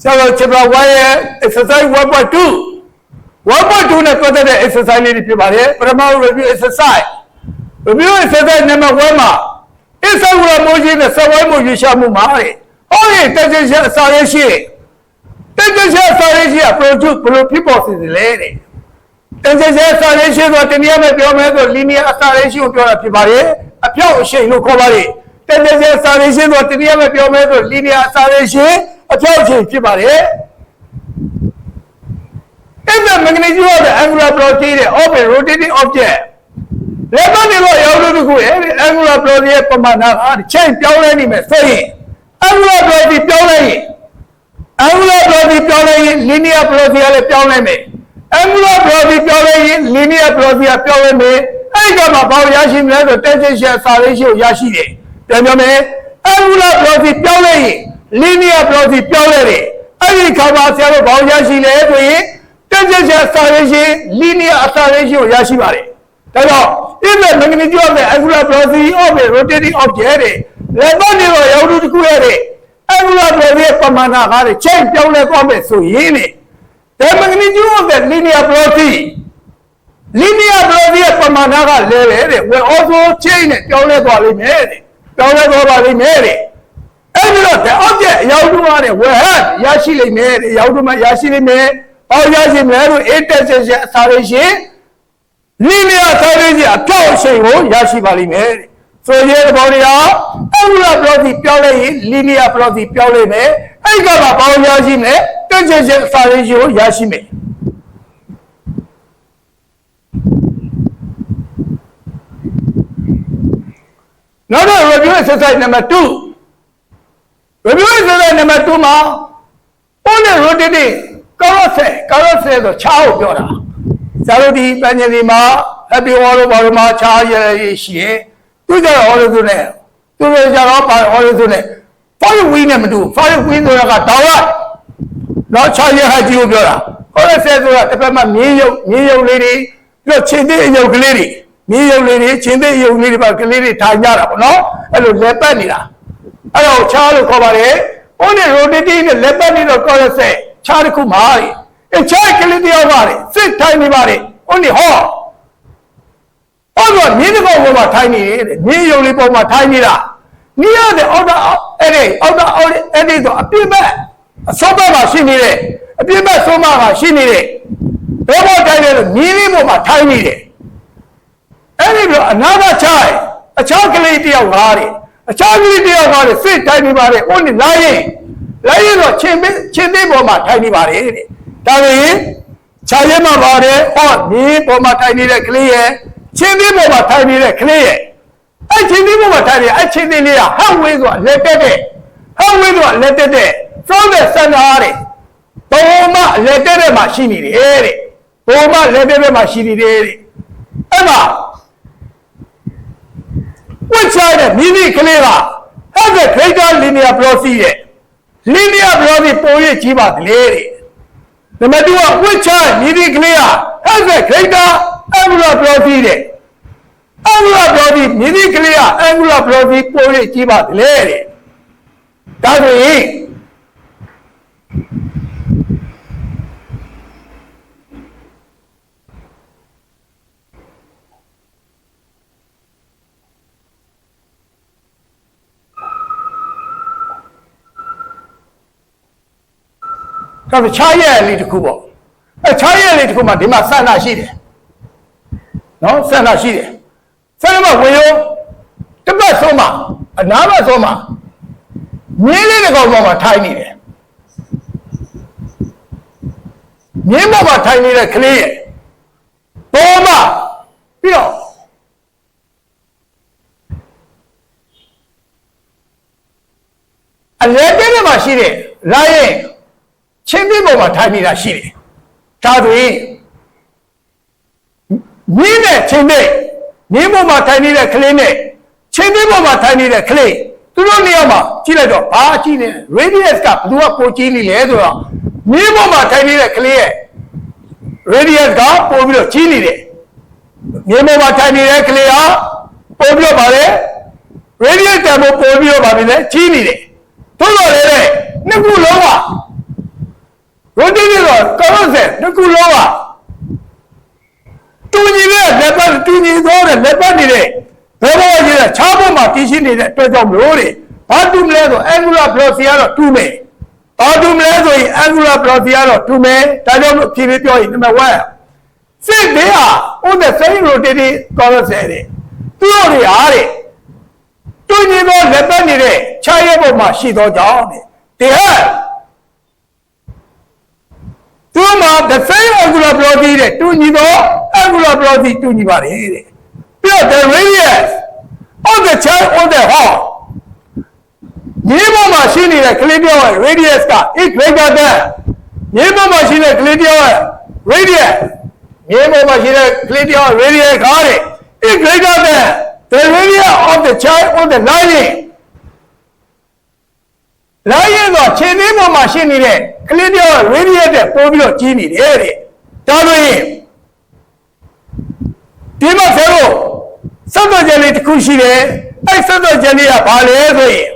ဆရာတော် chapter 1ရဲ့ exercise 1.2 1.2နဲ့ပတ်သက်တဲ့ exercise လေးတွေဖြစ်ပါတယ်ပထမ review exercise review exercise number 1မှာအစ္ဆဝရမိုးကြီးနဲ့စဝိုင်းမိုးရွှေရှာမှုမှာတဲ့ဟောဒီတက်ချင်းချက်အစာရေးရှိတက်ချင်းချက်အစာရေးရှိက produce ဘယ်လိုဖြစ်ပေါ်စေသလဲတဲ့တက်ချင်းချက်အစာရေးရှိဆိုတနည်းအားဖြင့်ပြောမယ်ဆို linear အစာရေးရှိကိုပြောတာဖြစ်ပါတယ်အပြောက်အရှိန်လို့ခေါ်ပါတယ်တက်ချင်းချက်အစာရေးရှိဆိုတနည်းအားဖြင့်ပြောမယ်ဆို linear အစာရေးရှိ အပြောက်အရှိန်ဖြစ်ပါတယ် is the magnitude of the angular velocity of a rotating object လက်ကနေတော့ရောက်လို့တခုရဲ့ angular velocity ရဲ့ပမာဏကချိန်ပြောင်းလဲနေမယ်ဆိုရင် angular velocity ပြောင်းလဲရင် angular velocity ပြောင်းလဲရင် linear velocity ကလည်းပြောင်းလဲမယ် angular velocity ပြောင်းလဲရင် linear velocity ကပြောင်းလဲမယ်အဲ့ဒီကမှဘာလို့ရရှိမလဲဆို tangential acceleration ကိုရရှိတယ်ပြန်ပြောမယ် angular velocity ပြောင်းလဲရင် linear velocity ပြောင်းလဲတယ်အဲ့ဒီခါမှာဆရာတို့ဘာလို့ရရှိလဲဆိုရင် tangential acceleration linear acceleration ကိုရရှိပါတယ်ဒါတော့ if the magnitude of the angular velocity of a rotating object တဲ့လက်ပတ်နေတော့ရောက်တူတစ်ခုရတဲ့ angular velocity ရဲ့ပမာဏကားတဲ့ချိန်ပြောင်းလဲသွားမယ်ဆိုရင်တဲ့ the magnitude of the linear velocity linear velocity ရဲ့ပမာဏကလဲလေတဲ့ will also change နဲ့ပြောင်းလဲသွားလိမ့်မယ်တဲ့ပြောင်းလဲသွားပါလိမ့်မယ်တဲ့ အဲ့ဒီတော့ the object အရောက်တူကတဲ့ will have ရရှိလိမ့်မယ်တဲ့ရောက်တူမှရရှိလိမ့်မယ်ဘာလို့ရရှိမလဲဆို intersection acceleration လိလျာဆိုရည်အပြောက်အရှိန်ကိုရရှိပါလိမ့်မယ်တဲ့ဆိုရဲတဲ့ဘောတွေက angular velocity ပြောင်းလဲရင် linear velocity ပြောင်းလဲမယ်အဲ့ဒီကမှဘာလို့ရရှိမလဲ tangential acceleration ကိုရရှိမယ်နောက်တော့ review exercise number 2 review exercise number 2မှာ on the rotating carousel carousel ဆိုချားကိုပြောတာဇာတို့ဒီပညာဒီမှာ happy wall ဘာလို့မှာချားရရရှိရင်သူကြတော့ all ဆိုနေသူတို့ကြတော့ပါ all ဆိုနေ fire wing နဲ့မတူ fire wing ဆိုတာကတောင်းရတော့ချားရဟကြီးကိုပြောတာ carousel ဆိုတာတစ်ဖက်မှာမြင်းရုပ်မြင်းရုပ်လေးတွေပြီးတော့ချင်းသေးအယုတ်ကလေးတွေမြင်းရုပ်လေးတွေချင်းသေးအယုတ်လေးတွေပါကလေးတွေထိုင်ကြတာပေါ့နော်အဲ့လိုလက်ပတ်နေတာ အဲ့တော့ချားလို့ခေါ်ပါတယ်။ဟိုနေ rotating နဲ့လက်ပတ်နေတော့ carousel ချားတစ်ခုမှာလေ။အဲချားကလေးတယောက်ပါလေစစ်ထိုင်နေပါလေ။ဟိုနေဟော။ဟောတော့မြင်းတစ်ကောင်ပေါ်မှာထိုင်နေတယ်။မြင်းရုံလေးပေါ်မှာထိုင်နေတာ။မြင်းရတဲ့အောက်တော့အဲ့ဒီအောက်တော့အောက်အဲ့ဒီတော့အပြစ်မဲ့အစောဘက်မှာရှိနေတယ်။အပြစ်မဲ့ဆုံးမကရှိနေတယ်။ဘယ်ပေါ်ထိုင်လဲလို့မြင်းလေးပေါ်မှာထိုင်နေတယ်။အဲ့ဒီတော့အနာဂတ်ချိုင်အခြားကလေးတယောက်ကားတယ် အခြားကလေးတယောက်ကားတယ်စစ်ထိုင်နေပါတယ်ဦးနေလာရင်လာရင်တော့ချင်းမင်းချင်းသေးပေါ်မှာထိုင်နေပါတယ်တဲ့ဒါပေရင်ခြာရဲမှာပါတယ်ဟောမြေပေါ်မှာထိုင်နေတဲ့ကလေးရဲ့ချင်းသေးပေါ်မှာထိုင်နေတဲ့ကလေးရဲ့အဲ့ချင်းသေးပေါ်မှာထိုင်နေအဲ့ချင်းသေးလေးကဟန်ဝေးဆိုတာလက်တက်တဲ့ဟန်ဝေးဆိုတာလက်တက်တဲ့ from the center တဲ့ဘုံမလက်တက်တဲ့မှာရှိနေတယ်တဲ့ဘုံမလက်တက်တဲ့မှာရှိနေတယ်တဲ့အဲ့မှာ ဝစ်ချတဲ့မိမိကလေးကအဲ့ဒါ greater linear velocity ရဲ့ linear velocity ပိုရကြီးပါကလေးတဲ့နံပါတ်2ကဝစ်ချမိမိကလေးကအဲ့ဒါ greater angular velocity တဲ့ angular velocity မိမိကလေးက angular velocity ပိုရကြီးပါကလေးတဲ့ဒါဆိုရင် ဒါဆိုခြားရက်လေးတစ်ခုပေါ့အဲခြားရက်လေးတစ်ခုမှဒီမှာဆန္ဒရှိတယ်နော်ဆန္ဒရှိတယ်ဆန္ဒမှာဝင်ရောတစ်ပတ်ဆုံးမှာအနားပတ်ဆုံးမှာမြင်းလေးတစ်ကောင်ပေါ်မှာထိုင်နေတယ်မြင်းပေါ်မှာထိုင်နေတဲ့ကလေးရဲ့ပေါ်မှာပြီးတော့အလဲတဲ့မှာရှိတဲ့လာရဲ့ ချင်းပြပေါ်မှာထိုင်နေတာရှိတယ်။ဒါဆိုရင်မြင်းနဲ့ချင်းပြမြင်းပေါ်မှာထိုင်နေတဲ့ကလေးနဲ့ချင်းပြပေါ်မှာထိုင်နေတဲ့ကလေးသူတို့နေရာမှာကြည့်လိုက်တော့ဘာကြည့်နေလဲ radius ကဘယ်သူကပိုကြီးနေလဲဆိုတော့မြင်းပေါ်မှာထိုင်နေတဲ့ကလေးရဲ့ radius ကပိုပြီးတော့ကြီးနေတယ်။မြင်းပေါ်မှာထိုင်နေတဲ့ကလေးကပိုပြီးတော့ဗါလဲ radius တန်ဖိုးပိုပြီးတော့ဗါပြီလဲကြီးနေတယ်။သို့တော်လည်းနှစ်ခုလုံးက တော့ကောင်းစက်တစ်ခုလုံးကတူညီတဲ့လက်ပတ်တူညီသောတဲ့လက်ပတ်နေတဲ့ဘယ်ဘောကြီးလဲခြားပေါ်မှာတည်ရှိနေတဲ့အတွက်ကြောင့်မလို့တဲ့ဘာတူမလဲဆို angular velocity ကတော့တူမယ်ဘာတူမလဲဆိုရင် angular velocity ကတော့တူမယ်ဒါကြောင့်မို့ဖြည်းဖြည်းပြောရင် number 1စစ်တွေဟာ on the same rotating constant တဲ့သူတို့တွေဟာတဲ့တူညီသောလက်ပတ်နေတဲ့ခြားရဲပေါ်မှာရှိသောကြောင့်တဲ့တရား သူမှာ the same angular velocity တဲ့တူညီသော angular velocity တူညီပါတယ်တဲ့ပြီးတော့ the radius of the child on the hall မြေပေါ်မှာရှိနေတဲ့ကလေးတယောက်ရဲ့ radius က is greater than မြေပေါ်မှာရှိတဲ့ကလေးတယောက်ရဲ့ radius မြေပေါ်မှာရှိတဲ့ကလေးတယောက်ရဲ့ radius ကတဲ့ is greater than the radius of the child on the lining လာရင်တော့ခြေသေးပေါ်မှာရှိနေတဲ့ကလေးတယောက်ရေဒီယက်တဲ့ပိုးပြီးတော့ကြီးနေတယ်တဲ့ဒါလို့ရင်ဒီမှာဆရာတို့စက်တော်ကြလေးတစ်ခုရှိတယ်အဲ့စက်တော်ကြလေးကဘာလဲဆိုရင်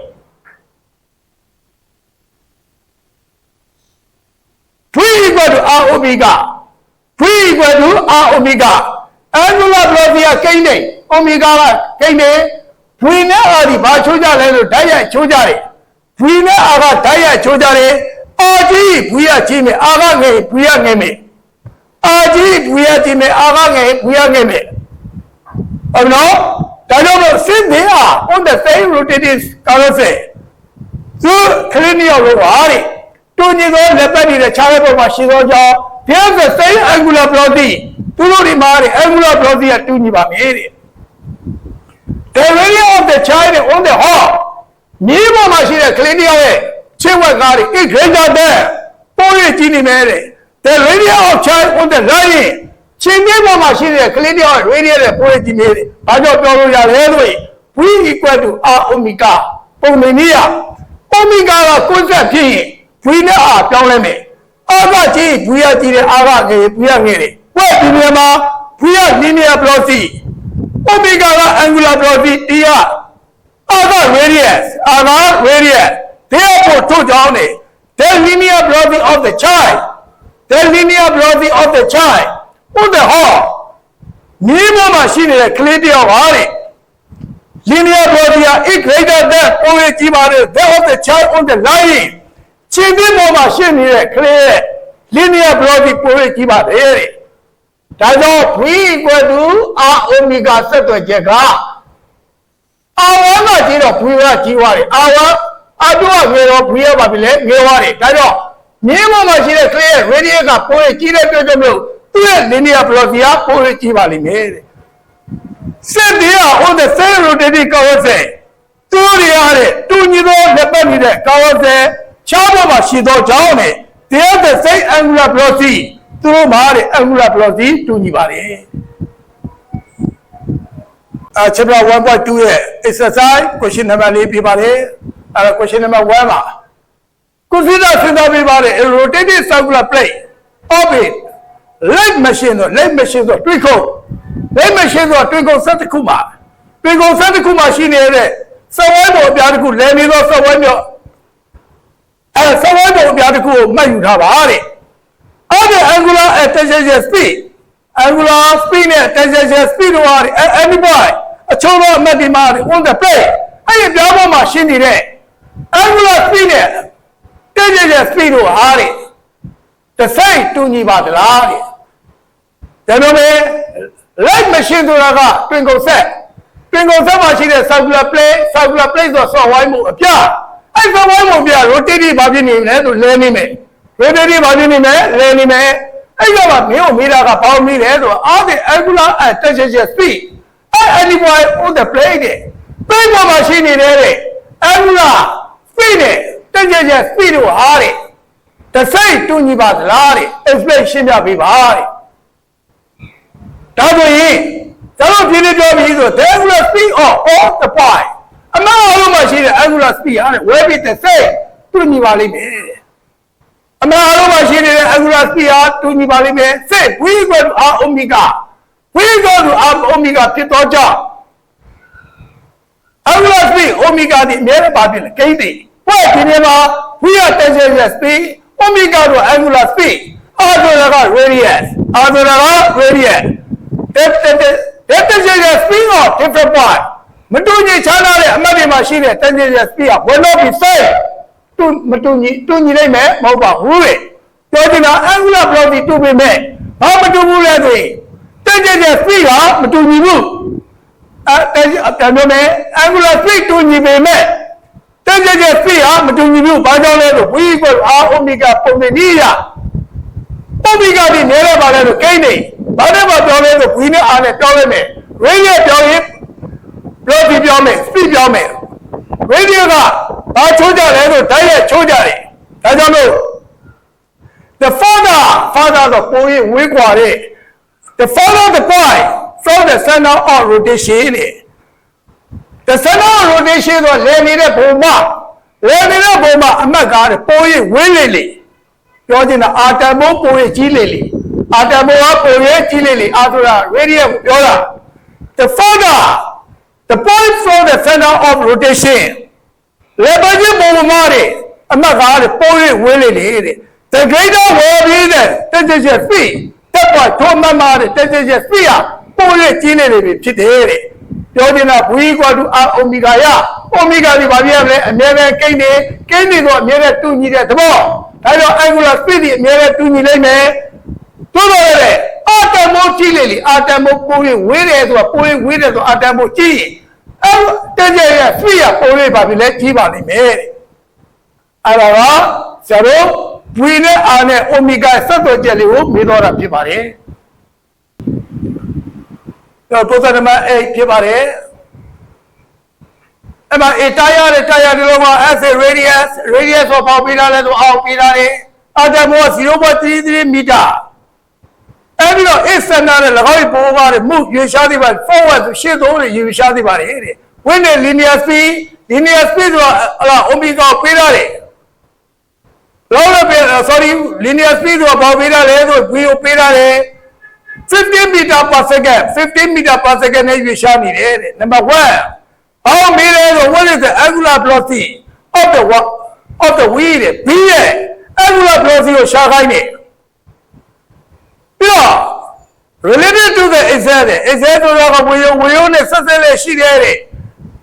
V equal to R omega V equal to R omega angular velocity ကကိန်းနေ omega ကကိန်းနေ V နဲ့ R ဒီဘာချိုးကြလဲလို့ဓာတ်ရိုက်ချိုးကြတယ် V နဲ့ R ကဓာတ်ရိုက်ချိုးကြတယ် R ကြီး V ကကြီးမယ် R ကငယ် V ကငယ်မယ် R ကြီး V ကကြီးမယ် R ကငယ် V ကငယ်မယ်ဟုတ်နော်ဒါကြောင့်မို့ since they are on the same rotating carousel သူခရင်းရောက်လို့ပါတဲ့တူညီသောလက်ပတ်နေတဲ့ခြားတဲ့ပုံမှာရှိသောကြောင့် there's the same angular velocity သူတို့ဒီမှာတဲ့ angular velocity ကတူညီပါမယ်တဲ့ the radius of the child on the hall မြေပေါ်မှာရှိတဲ့ကလေးတယောက်ရဲ့ချစ်ဝက်ကားတွေ is greater than ပိုးရကြီးနေမယ်တဲ့ the radius of child on the line ချင်းမြေပေါ်မှာရှိတဲ့ကလေးတယောက်ရဲ့ radius တဲ့ပိုးရကြီးနေတယ်ဘာကြောင့်ပြောလို့ရလဲဆိုရင် v equal to r omega ပုံနေနည်းရ omega ကကွန်းဆက်ဖြစ်ရင် v နဲ့ r ပြောင်းလဲမယ်အာကကြီး v ရကြီးတယ်အာကငယ် v ရငယ်တယ်ဝက်ဒီနေရာမှာ v ရ linear velocity omega က angular velocity t က other radius other radius therefore ထို့ကြောင့်နေ the linear velocity of the child the linear velocity of the child on the whole မြေပေါ်မှာရှိနေတဲ့ကလေးတယောက်ဟာတဲ့ linear velocity is greater than or ကြီးပါတယ် that of the child on the line ချင်းပြပေါ်မှာရှိနေတဲ့ကလေးရဲ့ linear velocity ပိုကြီးပါတယ်တဲ့ဒါကြောင့် v equal to r omega ဆက်သွယ်ချက်က အာဝါကကြီးတော့ v ကကြီးသွားတယ်အာဝါအတူကငယ်တော့ v ရပါပြီလေငယ်သွားတယ်ဒါကြောင့်မြင်းပေါ်မှာရှိတဲ့ clay ရဲ့ radius ကပိုးကြီးတဲ့အတွက်ကြောင့်မို့သူ့ရဲ့ linear velocity ကပိုးကြီးပါလိမ့်မယ်တဲ့ဆက်ပြီးတော့ on the same rotating carousel သူတွေရတဲ့တူညီသောလက်ပတ်နေတဲ့ carousel ချားပေါ်မှာရှိသောကြောင့်နဲ့ they have the same angular velocity သူတို့မှာတဲ့ angular velocity တူညီပါတယ် အာ chapter 1.2ရဲ့ exercise question number လေးပြပါတယ်အဲ question number 1ပါ consider စဉ်းစားပြပါတယ် a rotating circular plate of a light machine တော့ light machine ဆိုတွေးခုံ light machine ဆိုတွေးခုံဆက်တစ်ခုမှာတွေးခုံဆက်တစ်ခုမှာရှိနေတဲ့စဝဲပေါ်အပြားတစ်ခုလဲနေသောစဝဲမြော့အဲစဝဲပေါ်အပြားတစ်ခုကိုမှတ်ယူထားပါတဲ့အဲ့ဒီ angular and tangential speed angular speed နဲ့ tangential speed တို့ဟာ any point အချိုးသောအမှတ်ဒီမှာ on the plate အဲ့ဒီပြားပေါ်မှာရှင်းနေတဲ့ angular speed နဲ့ tangential speed တို့ဟာတဲ့တစ်စိတ်တူညီပါသလားတဲ့ဒါတော့ပဲ light machine ဆိုတာကတွင်ကုန်ဆက်တွင်ကုန်ဆက်မှာရှိတဲ့ circular plate circular plate ဆိုဆော့ဝိုင်းမှုအပြအဲ့ဆော့ဝိုင်းမှုအပြ rotating ဘာဖြစ်နေလဲဆိုလဲနေမယ် rotating ဘာဖြစ်နေမယ်လဲနေမယ်အဲ့တော့မင်းတို့မိတာကဘောင်းမိတယ်ဆိုတော့ all the angular and tangential speed အဲ့ any point on the plate တဲ့ plate ပေါ်မှာရှိနေတဲ့တဲ့ angular speed နဲ့ tangential speed တို့ဟာတဲ့တစ်စိတ်တူညီပါသလားတဲ့ explain ရှင်းပြပေးပါတဲ့ဒါဆိုရင်ကျွန်တော်ပြင်းပြပြောပြီးဆို the angular speed of all the point အမှန်အလို့မှရှိတဲ့ angular speed ဟာတဲ့ will be the same တူညီပါလိမ့်မယ်တဲ့အမှန်အလို့မှရှိနေတဲ့ angular speed ဟာတူညီပါလိမ့်မယ် say we equal to r omega we equal to r omega ဖြစ်တော့ကြောင့် angular speed omega ဒီအများနဲ့ပါဖြစ်လေကိန်းတွေဘယ်ဒီနေ့မှာ we are tangential speed omega တို့ angular speed R ဆိုတာက radius R ဆိုတာက radius that that that tangential speed of different point မတူညီခြားနားတဲ့အမှတ်တွေမှာရှိတဲ့ tangential speed က will not be same တူမတူညီတူညီနိုင်မယ်မဟုတ်ပါဘူးလေပြောချင်တာ angular velocity တူပေမဲ့ဘာမတူဘူးလဲဆိုရင် tangential speed ကမတူညီဘူးအဲပြန်ပြောမယ် angular speed တူညီပေမဲ့ tangential speed ကမတူညီဘူးဘာကြောင့်လဲဆို v equal r omega ပုံစံနည်းရ omega ဒီနေရပါလဲဆိုကိန်းနေဘာနဲ့မှပြောလဲဆို v နဲ့ r နဲ့ပြောလိုက်မယ် radius ပြောရင် velocity ပြောမယ် speed ပြောမယ် radius ကဘာချိုးကြလဲဆိုဓာတ်ရဲ့ချိုးကြတယ်ဒါကြောင့်လို့ the father father ဆိုပိုးရင်ဝေးကွာတဲ့ the follow the point from the center of rotation တဲ့ the center of rotation ဆိုလဲနေတဲ့ဘုံမှာလဲနေတဲ့ဘုံမှာအမှတ်ကားတဲ့ပိုးရင်ဝေးလေလေပြောချင်တာအာတမ်ဘိုးပိုးရင်ကြီးလေလေအာတမ်ဘိုးကပိုးရင်ကြီးလေလေအာဆိုတာ radius ကိုပြောတာ the father the point from the center of rotation လေပကြီးပုံမှားတယ်အမှတ်ကားတယ်ပိုးရဝေးလေလေတဲ့ the greater will be the tangential speed တက် ပေါ်ထုံးမှတ်မှားတယ် tangential speed ကပိုးရကြီးနေလေပြီဖြစ်တယ်တဲ့ပြောချင်တာ v equal to r omega ရ omega ဒီဘာပြရမလဲအမြဲတမ်းကိန်းနေကိန်းနေတော့အမြဲတမ်းတူညီတဲ့သဘောဒါကြောင့် angular speed ဒီအမြဲတမ်းတူညီလိမ့်မယ်တို့တော့လေအာတမ်မိုးကြီးလေလေအာတမ်မိုးပိုးရဝေးတယ်ဆိုတာပိုးရဝေးတယ်ဆိုအာတမ်မိုးကြီးရင်အဲ့တကယ်ရဆွေရပိုးရပါပြီလဲကြီးပါလိမ့်မယ်တဲ့အဲ့ဒါကဇာတို့ ဘွေနဲ့အာနဲ့အိုမီဂါဆက်သွယ်ချက်လေးကိုမေးတော့တာဖြစ်ပါတယ်တော့ပုံစံနံပါတ်8ဖြစ်ပါတယ်အဲ့မှာ a တားရတဲ့တားရဒီလိုမှာ s radius radius ဆိုပေါက်ပေးတာလဲဆိုအောက်ပေးတာလေအာတမ်မိုး0.33မီတာအဲ့ပြီးတော့ is center နဲ့၎င်းရဲ့ပိုးကားတဲ့မှုရွေရှားသေးပါ forward ဆိုရှေ့သုံးတွေရွေရှားသေးပါတယ်တဲ့ when the linear speed linear speed ဆိုတာဟလာ omega ကိုပေးရတယ် လောလောပဲ sorry linear speed ဆိုတာဘာပေးတာလဲဆို v ကိုပေးရတယ်15 meter per second 15 meter per second နဲ့ရွေရှားနေတယ်တဲ့ number 1ဘာမေးလဲဆို what is the angular velocity of the what of the wheel တဲ့ b ရဲ့ angular velocity ကိုရှားခိုင်းတယ်ပြီးတော့ related to the exact exact ဆိုတာကဝေယဝေယနဲ့ဆက်ဆက်လက်ရှိတယ်တဲ့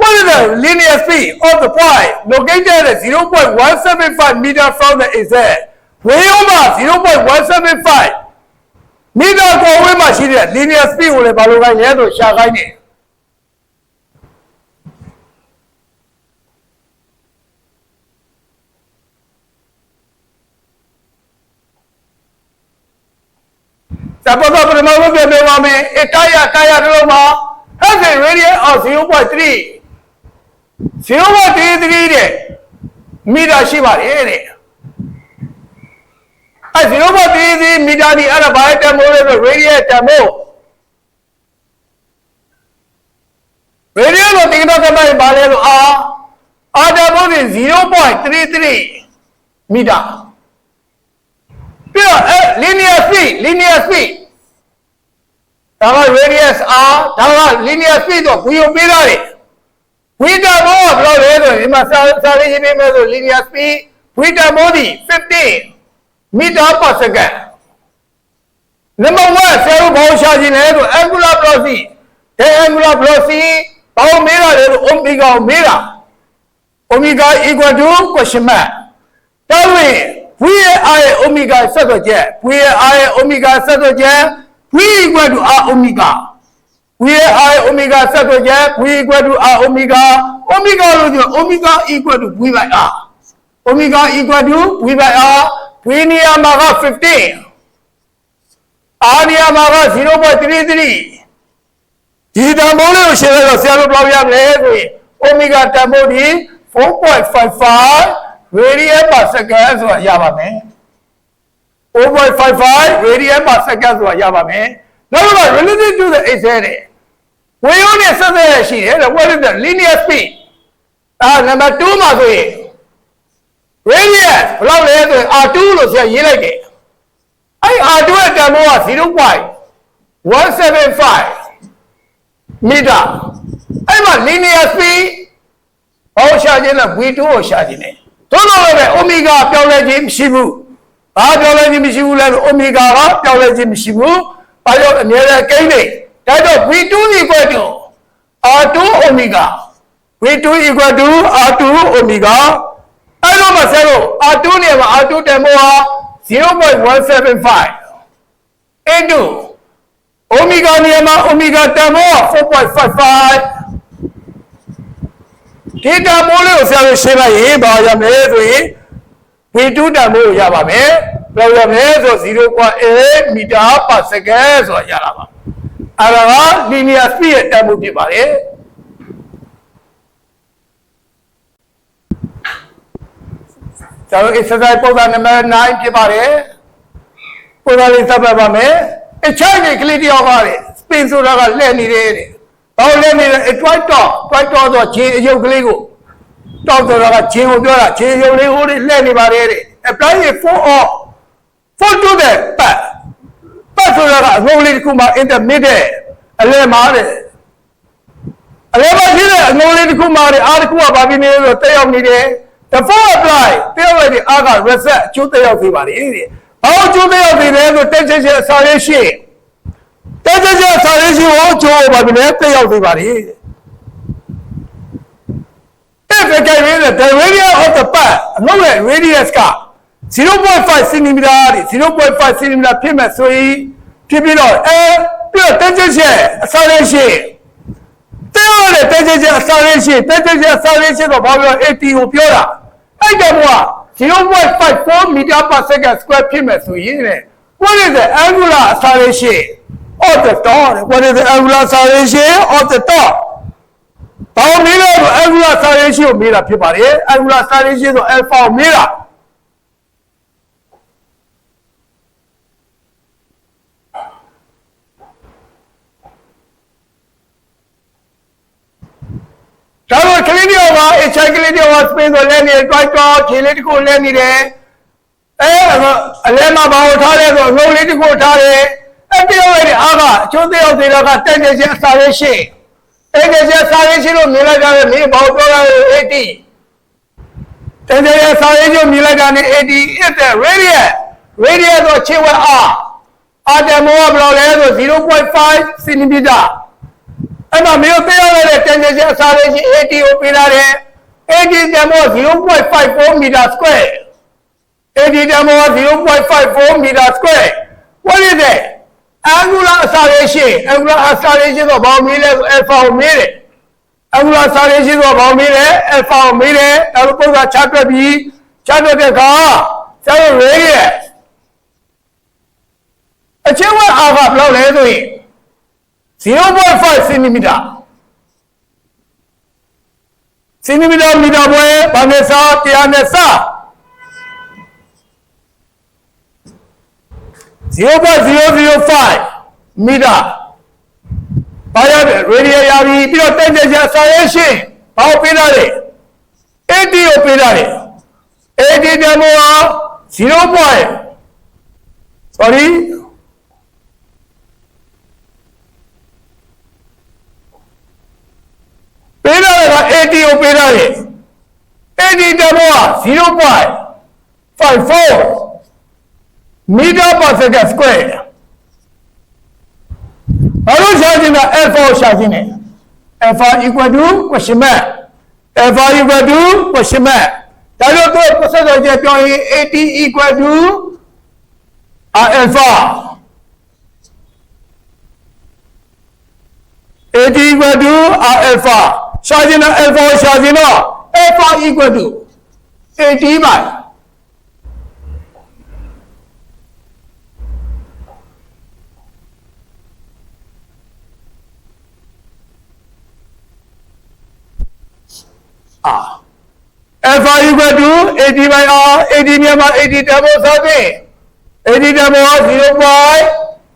what is the linear speed of the point located at 0.175 meter from the exact ဝေယမှာ0.175 meter ကိုဝေးမှာရှိတဲ့ linear speed ကိုလည်းဘာလို့ခိုင်းလဲဆိုရှာခိုင်းတယ်ဇာပတ်တော့ပထမဆုံးပြန်ပြောပါမယ်အတာရတာရတလုံးမှာ has a radius of 0.3 0.33တဲ့မီတာရှိပါတယ်တဲ့အဲ0.33မီတာဒီအဲ့ဒါဘာတန်မိုးလဲဆို radius တန်မိုး radius ကိုတင်တော့ကမှဘာလဲဆိုအာအာတန်မိုးဒီ0.33မီတာပြီးတော့အဲ linear speed linear speed ဒါက radius r ဒါက linear speed တော့ဘီယိုပေးရတယ် ဝီတာဘောကဘယ်လိုလဲဆိုဒီမှာစာစာရေးရေးပေးမယ်ဆို linear speed ဝီတာဘောဒီ15 meter per second number 1ဆရာတို့ဘာလို့ရှာခြင်းလဲဆို angular velocity ဒီ angular velocity ဘာလို့မေးတာလဲဆို omega ကိုမေးတာ omega equal to question mark ဒါဝင် v ရဲ့ r ရဲ့ omega ဆက်သွယ်ချက် v ရဲ့ r ရဲ့ omega ဆက်သွယ်ချက် v equal to r omega v ရဲ့ r ရဲ့ omega ဆက်သွယ်ချက် v equal to r omega omega လို့ပြော omega equal to v by r omega equal to v by r v နေရာမှာက15 r နေရာမှာက0.33ဒီတန်ဖိုးလေးကိုရှင်းလိုက်တော့ဆရာတို့ဘယ်လောက်ရမလဲဆိုရင် omega တန်ဖိုးဒီ4.55 radian per second ဆိုတာရပါမယ်0.55 radian per second ဆိုတာရပါမယ်နောက်တော့ relative to the x တဲ့ ဝေရိုးနဲ့ဆက်ဆက်ရရှိတယ် what is the linear speed အာ number 2မှာဆိုရင် radius ဘယ်လောက်လဲဆိုရင် r2 လို့ဆရာရေးလိုက်တယ်အဲ့ r2 ရဲ့တန်ဖိုးက0.175 meter အဲ့မှာ linear speed ဟောရှာခြင်းနဲ့ v2 ကိုရှာခြင်းနဲ့သို့တော်လည်းပဲ omega ပြောင်းလဲခြင်းမရှိဘူးဘာပြောင်းလဲခြင်းမရှိဘူးလဲဆိုအိုမီဂါကပြောင်းလဲခြင်းမရှိဘူးဘာကြောင့်အများနဲ့ကိန်းနေ ဒါတော့ V2 equal to R2 omega V2 equal to R2 omega အဲ့လိုမှဆက်လို့ R2 နေရာမှာ R2 တန်ဖိုးဟာ0.175 into omega နေရာမှာ omega တန်ဖိုး4.55ဒီတန်ဖိုးလေးကိုဆက်လို့ရှင်းလိုက်ရင်ဘာရမလဲဆိုရင် V2 တန်ဖိုးကိုရပါမယ်ဘယ်လိုရမလဲဆို0.8 meter per second ဆိုတာရတာပါ အဲ့ဒါက linear speed ရဲ့တန်ဖိုးဖြစ်ပါတယ်ကျွန်တော် exercise ပုံစံနံပါတ်9ဖြစ်ပါတယ်ပုံစံလေးစပ်ပတ်ပါမယ်အချိုင်းကြီးကလေးတယောက်ပါတယ် spin ဆိုတာကလှည့်နေတယ်တဲ့ဘာလို့လှည့်နေလဲ twice top twice top ဆိုခြေအယုတ်ကလေးကို top ဆိုတာကခြေကိုပြောတာခြေအယုတ်လေးဟိုလေးလှည့်နေပါတယ်တဲ့ apply it for all for to the back ပတ်ဆိုတာ ကအငုံလေးတစ်ခုမှ in the middle အလဲမှာတဲ့အလဲမှာရှိတဲ့အငုံလေးတစ်ခုမှတဲ့အားတစ်ခုကဘာဖြစ်နေလဲဆိုတက်ရောက်နေတယ် the for apply တက်ရောက်တဲ့အားက reset အကျိုးတက်ရောက်စေပါလေတဲ့ဘာလို့အကျိုးတက်ရောက်စေလဲဆိုတက်ချက်ချက်အစာရေးရှိတက်ချက်ချက်အစာရေးရှိကိုအကျိုးဘာဖြစ်လဲတက်ရောက်စေပါလေတဲ့ if it can be the radius of the part အငုံရဲ့ radius က0.5 cm တဲ့0.5 cm ဖြစ်မဲ့ဆိုရင် ဖြစ်ပြီးတော့အဲပြီးတော့တက်ချက်ချက်အစာရေးရှိတဲရတဲ့တက်ချက်ချက်အစာရေးရှိတက်ချက်ချက်အစာရေးရှိတော့ဘာပြော AT ကိုပြောတာအဲ့တော့က0.54 meter per second square ဖြစ်မဲ့ဆိုရင်တဲ့ what is the angular acceleration of the dot what is the angular acceleration of the dot ဘာလို့မေးလဲဆို angular acceleration ကိုမေးတာဖြစ်ပါတယ် angular acceleration ဆို alpha ကိုမေးတာ ဒါတော့ကလေးတယောက်ကအချိုက်ကလေးတယောက်က space ကိုလဲနေတွိုက်တော့ခြေလေးတစ်ခုလဲနေတယ်အဲအလဲမှာဘာကိုထားလဲဆိုငုံလေးတစ်ခုထားတယ်အဲ့တယောက်ရဲ့အားကအချိုးတယောက်တွေကတက်နေချင်းအစာလေးရှိအဲ့ဒီကျစာရေးရှိလို့မြင်လိုက်ကြတယ်မင်းဘာပြောရလဲ80တကယ်စာရေးချုပ်မြင်လိုက်တာနဲ့80 is the radius radius ဆိုခြေဝက်အားအာတမောကဘယ်လိုလဲဆို0.5 cm အဲ့မှာမျိုးသိရတဲ့တန်ကြချက်အစာလေးရှိ80ကိုပေးလာတယ်80တန်မော0.54 meter square 80တန်မော0.54 meter square what is it angular acceleration angular acceleration ဆိုဘာမေးလဲဆို alpha ကိုမေးတယ် angular acceleration ဆိုဘာမေးလဲ alpha ကိုမေးတယ်ဒါလိုပုံစံချတွက်ပြီးချတွက်တဲ့အခါကျတော့ radius အချင်းဝက်အားကဘယ်လောက်လဲဆိုရင် 0.5 cm cm မီတာပွဲဘာနဲ့စားတရားနဲ့စား0.005မီတာဘာရလဲရေဒီယရပြီပြီးတော့တက်ကြကြဆာရဲရှင်းဘာကိုပေးတာလဲ80ကိုပေးတာလေ80တမိုးဟာ 0. sorry 80ကိုပေးတာလေ80တမိုးဟာ0.54 meter per second square ဘာလို့ရှာခြင်းလဲ alpha ကိုရှာခြင်းလဲ alpha equal to question mark alpha equal to question mark ဒါလို့သူပတ်စပ်ကြောပြောရင် 80 equal to alpha 80 equal to alpha ရှာခြင်းလဲ alpha ကိုရှာခြင်းတော့ alpha equal to 80 by အာ alpha equal to 80 by r 80မြတ်မှာ80 double ဆိုပြီး80 double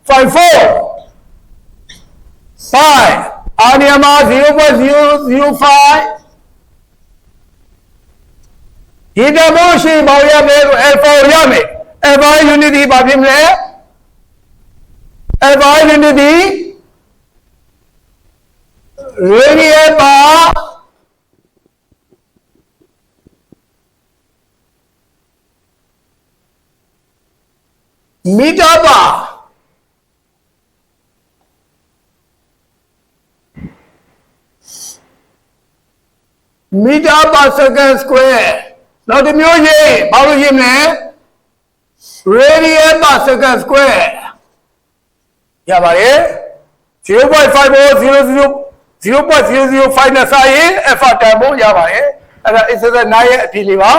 0.54 5 r မြတ်မှာ0.005ဒီ double ရှိပေါရမယ်ဆို alpha ကိုရမယ် alpha unity ဘာဖြစ်မလဲ alpha unity radius by မီတာပါ မီတာပါစက္ကန့်စကွဲနောက်တစ်မျိုးရေးဘာလို့ရေးမလဲရေဒီယံပါစက္ကန့်စကွဲရပါတယ်0.5000 0.005နဲ့စာရင် alpha တန်ဖို့ရပါတယ်အဲ့ဒါ exercise 9ရဲ့အဖြေလေးပါ